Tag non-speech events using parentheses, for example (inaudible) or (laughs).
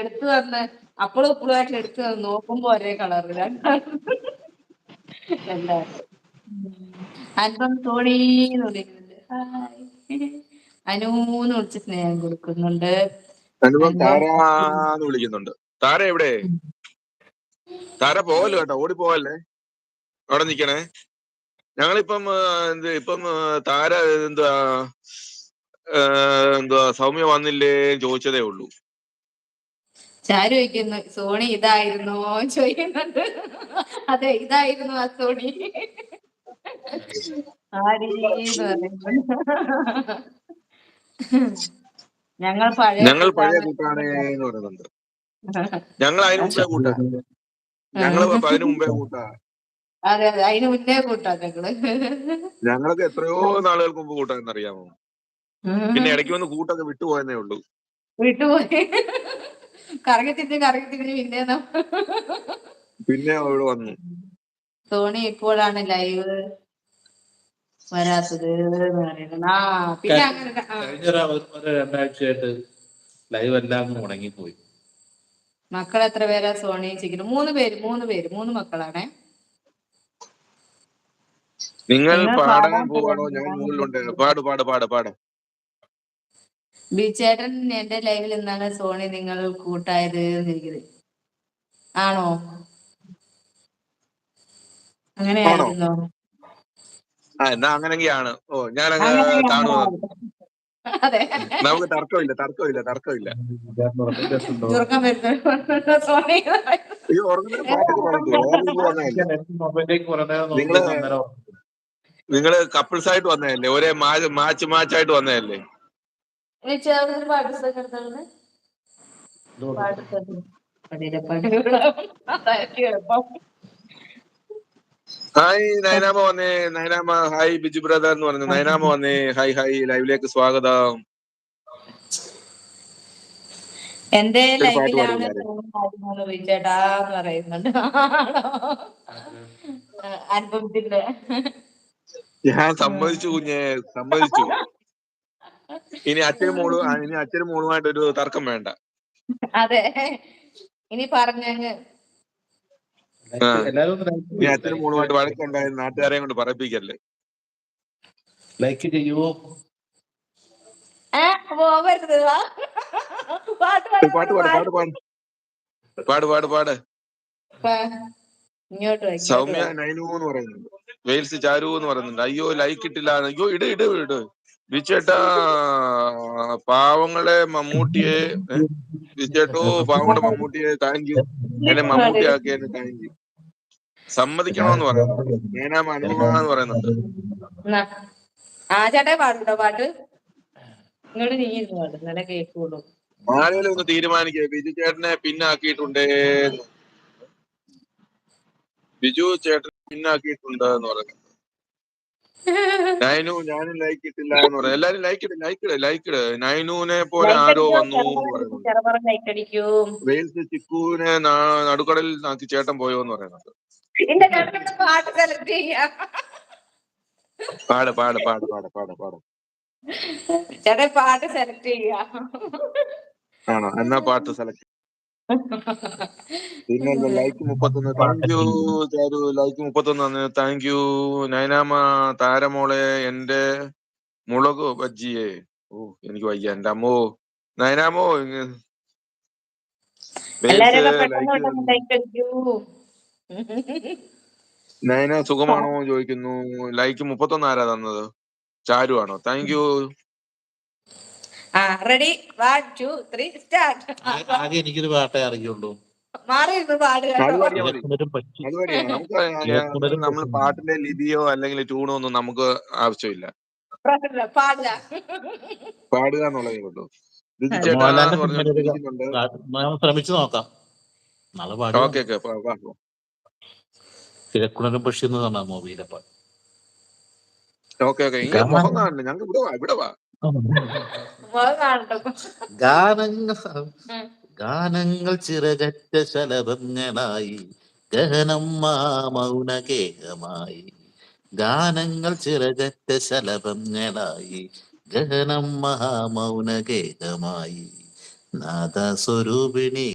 എടുത്തു തന്ന്. അപ്പളും ഇപ്പളുമായിട്ട് എടുത്തു തന്ന് നോക്കുമ്പോ ഒരേ കളറ് എന്താ അല്പം തോണീന്ന് വിളിക്കുന്നുണ്ട്. ഹായ്. അനുന്ന് വിളിച്ച് സ്നേഹം കൊടുക്കുന്നുണ്ട്. വിളിക്കുന്നുണ്ട്. താര എവിടെ? താര പോവല്ലോ കേട്ടോ? ഓടി പോവല്ലേ? അവിടെ നിക്കണേ. ഞങ്ങളിപ്പം എന്ത് ഇപ്പം താര എന്തുവാ എന്താ എന്തുവാ സൗമ്യ വന്നില്ലേ ചോദിച്ചതേ ഉള്ളൂ. ചാരു ചോദിക്കുന്നു സോണി ഇതായിരുന്നോ? ചോദിക്കുന്നുണ്ട് അതെ ഇതായിരുന്നു ആ സോണി. ഞങ്ങൾ പഴയ ഞങ്ങൾ പഴയ കൂട്ടാണ്. എന്ന് പറയുന്നുണ്ട്. ഞങ്ങൾ അതിന് മുമ്പേ കൂട്ടാ ഞങ്ങൾ അതിന് മുമ്പേ കൂട്ടാ അതെ അതെ അതിന് മുന്നേ കൂട്ടാ ഞങ്ങൾ. ഞങ്ങളൊക്കെ എത്രയോ നാളുകൾക്ക് മുമ്പ് കൂട്ടാന്നറിയാമോ പിന്നെ ഇടയ്ക്ക് വന്ന് കൂട്ടൊക്കെ വിട്ടുപോയെന്നേ ഉള്ളൂ. വിട്ടുപോയി. കറങ്ങി തിരിഞ്ഞ് കറങ്ങി തിരിഞ്ഞ് പിന്നെ പിന്നെ അവിടെ വന്നു. സോണി ഇപ്പോഴാണ് ലൈവ് വരാത്തത് പിന്നെ അങ്ങനെ ലൈവ് എല്ലാം മുടങ്ങിപ്പോയി മക്കൾ എത്ര പേരാ സോണി ചിക്കനും മൂന്ന് പേര് മൂന്ന് പേര് മൂന്ന് മക്കളാണേ. നിങ്ങൾ പാടാൻ പോവാണോ? ഞാൻ മുകളിലുണ്ട്. പാട് പാട് പാട് പാട്. ബിചേട്ടൻ എന്റെ ലൈവിൽ നിന്നാണ് സോണി നിങ്ങൾ കൂട്ടായത് ആണോ? അങ്ങനെയായിരുന്നോ? എന്നാ അങ്ങനെയൊക്കെയാണ് ഓ ഞാൻ അങ്ങനെയാണ്. നമുക്ക് തർക്കമില്ല തർക്കമില്ല തർക്കമില്ല. നിങ്ങൾ നിങ്ങൾ കപ്പിൾസ് ആയിട്ട് വന്നതല്ലേ? ഒരേ മാച്ച് മാച്ച് ആയിട്ട് വന്നതല്ലേ? ഇനി പാട്ട് പാട്ട് ഹായ് നൈനാമ വന്നേ. നൈനാമ ഹായ് ബിജു ബ്രദർ എന്ന് പറഞ്ഞു. നൈനാമ വന്നേ. ഹായ് ഹായ് ലൈവിലേക്ക് സ്വാഗതം. എന്റെ ലൈവിലാണ്. വിളിച്ചേട്ടാ എന്ന് പറയുന്നുണ്ട്. അനുഭവത്തിന്റെ ഞാൻ സമ്മതിച്ചു കുഞ്ഞെ. സമ്മതിച്ചു. ഇനി അച്ഛനും മോളും ഇനി അച്ഛനും മോളുമായിട്ട് ഒരു തർക്കം വേണ്ട. അതെ. ഇനി പറഞ്ഞങ്ങ്. ഇനി അച്ഛനും മോളുമായിട്ട് വഴക്കുണ്ടായ നാട്ടുകാരെയും കൊണ്ട് പറയിപ്പിക്കല്ലേ? ലൈക്ക് ചെയ്യുവോ പോവരുത്. പാട്ട് പാട്, പാട് പാട്. പാട് പാട് പാട്. പാട് ഇങ്ങോട്ട് വാ, സൗമ്യ. നൈനു എന്ന് പറയുന്നുണ്ട്. വെയിൽസ് ചാരു എന്ന് പറയുന്നുണ്ട്. അയ്യോ ലൈക്ക് ഇട്ടില്ല. അയ്യോ ഇട് ഇട് ഇട്. ബിച്ചേട്ടാ പാവങ്ങളെ മമ്മൂട്ടിയെ ഏ? ബിച്ചേട്ടോ പാവങ്ങളുടെ മമ്മൂട്ടിയെ താങ്ക് യു എന്നെ മമ്മൂട്ടി ആക്കിയതിന് താങ്ക് യു സമ്മതിക്കണോന്ന് പറയുന്നുണ്ട് നേനാമ പറയുന്നുണ്ട്. ആ ചേട്ടാ പാടുണ്ടോ പാട്ട്? ഇങ്ങോട്ട് നീങ്ങി പാടും നല്ല കേൾക്കുള്ളൂ ആരെങ്കിലും ഒന്ന് തീരുമാനിക്കുക ബിജു ചേട്ടനെ പിന്നാക്കിയിട്ടുണ്ടേ ബിജു ചേട്ടനെ പിന്നാക്കിയിട്ടുണ്ട് എന്ന് പറയുന്നു. നൈനു ഞാനും ലൈക്ക് ഇട്ടില്ല എന്ന് പറയാം. എല്ലാരും ലൈക്ക് ഇട് ലൈക്ക് ഇട് ലൈക്ക് ഇട്. നൈനുവിനെ പോലെ ആരോ വന്നു വെയിൽസ് ചിക്കുവിനെ നടുക്കടലിൽ നാക്കി ചേട്ടൻ പോയോ എന്ന് പറയുന്നുണ്ട് എന്റെ ചേട്ടനോട് പാട്ട് സെലക്ട് ചെയ്യാം. പാട് പാട് പാട് പാട് പാട് പാട്. ചേട്ടൻ പാട്ട് സെലക്ട് ചെയ്യാം. ആണോ? എന്നാ പാട്ട് സെലക്ട് പിന്നെ ലൈക്ക് മുപ്പത്തൊന്ന് താങ്ക് യു. ചാരു ലൈക്ക് മുപ്പത്തൊന്ന് താങ്ക് യു. നൈനാമ താരമോളെ എന്റെ മുളക് ബജ്ജിയെ. ഓ എനിക്ക് വയ്യ. എന്റെ അമ്മോ. നൈനാമോ ഇങ്ങ്. എല്ലാരും പെട്ടെന്ന് ലൈക്ക് പെട്ടെന്ന് നയന സുഖമാണോ എന്ന് ചോദിക്കുന്നു. ലൈക്ക് മുപ്പത്തൊന്ന് ആരാ തന്നത്? ചാരു ആണോ? Thank you. Ready one two three start ആകെ എനിക്കൊരു പാട്ടേ അറിയുള്ളൂ. മാറി ഇരുന്ന് പാടുക നമ്മൾ പാട്ടിന്റെ ലിതിയോ അല്ലെങ്കിൽ ട്യൂണോ ഒന്നും നമുക്ക് ആവശ്യമില്ല. പാടുക. പാടുക എന്നുള്ളതേ ഉള്ളൂ. ശ്രമിച്ചു നോക്കാം. നാളെ പാടി ഓക്കെ ഓക്കെ കിഴക്കുണരും പക്ഷി എന്ന് പറഞ്ഞ മൂവിയിലെ പാട്ട്. Okay okay. ഞങ്ങൾക്ക് ഇവിടെ വാ ഇവിടെ വാ. (laughs) ഗാനങ്ങൾ ഗാനങ്ങൾ ചിറകറ്റ ശലഭങ്ങളായി ഗഹനം മൗനകേഹമായി ഗാനങ്ങൾ ചിറകറ്റ ശലഭങ്ങളായി ഗഹനം മഹാമൗനകേഹമായി നാദസ്വരൂപിണി